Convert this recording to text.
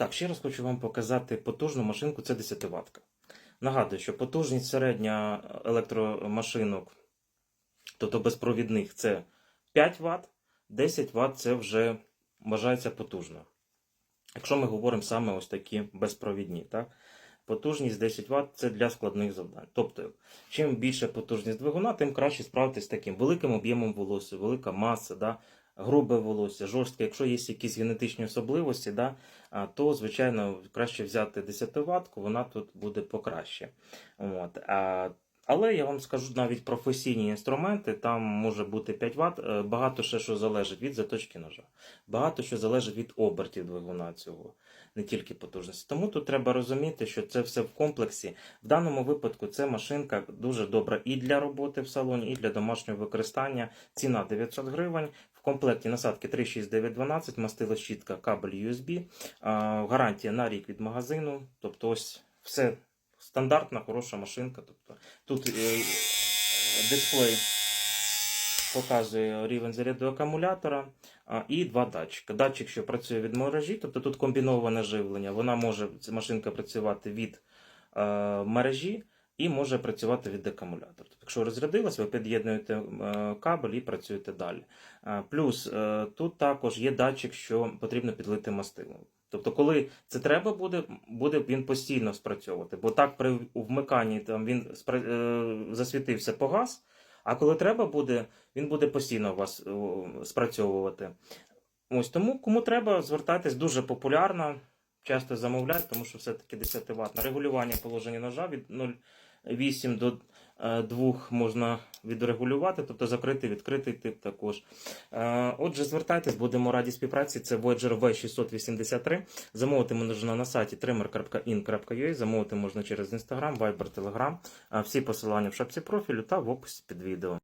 Так, ще раз хочу вам показати потужну машинку, це 10 ватка. Нагадую, що потужність середня електромашинок, тобто безпровідних, це 5 Вт, 10 Вт це вже вважається потужно. Якщо ми говоримо саме ось такі безпровідні, так? Потужність 10 Вт це для складних завдань. Тобто, чим більше потужність двигуна, тим краще справитися з таким великим об'ємом волосся, велика маса, да? Грубе волосся, жорстке. Якщо є якісь генетичні особливості, да? то, звичайно, краще взяти 10 ватку, вона тут буде покраще. От. Але я вам скажу навіть професійні інструменти, там може бути 5 Вт, е, багато ще що залежить від заточки ножа, багато що залежить від обертів двигуна цього, не тільки потужності. Тому тут треба розуміти, що це все в комплексі. В даному випадку це машинка дуже добра і для роботи в салоні, і для домашнього використання. Ціна 900 гривень. В комплекті насадки 36912, мастила щітка, кабель USB, гарантія на рік від магазину. Тобто, ось все стандартна, хороша машинка. Тобто, тут е, дисплей показує рівень заряду акумулятора і два датчика. Датчик, що працює від мережі, тобто тут комбіноване живлення. Вона може ця машинка працювати від е, мережі і може працювати від акумулятора. Тобто, якщо розрядилась, ви під'єднуєте е, кабель і працюєте далі. Е, Плюс е, тут також є датчик, що потрібно підлити мастило. Тобто, коли це треба буде, буде він постійно спрацьовувати. Бо так при вмиканні там він спра- засвітився погас, а коли треба буде, він буде постійно у вас спрацьовувати. Ось тому, кому треба, звертайтесь дуже популярно, часто замовляють, тому що все-таки 10 Вт. На регулювання положення ножа від 0,8 до е, 2 можна відрегулювати, тобто закритий, відкритий тип також. Е, Отже, звертайтесь, будемо раді співпраці. Це Voyager V683. Замовити можна на сайті trimmer.in.ua, замовити можна через Instagram, Viber, Telegram. Е, Всі посилання в шапці профілю та в описі під відео.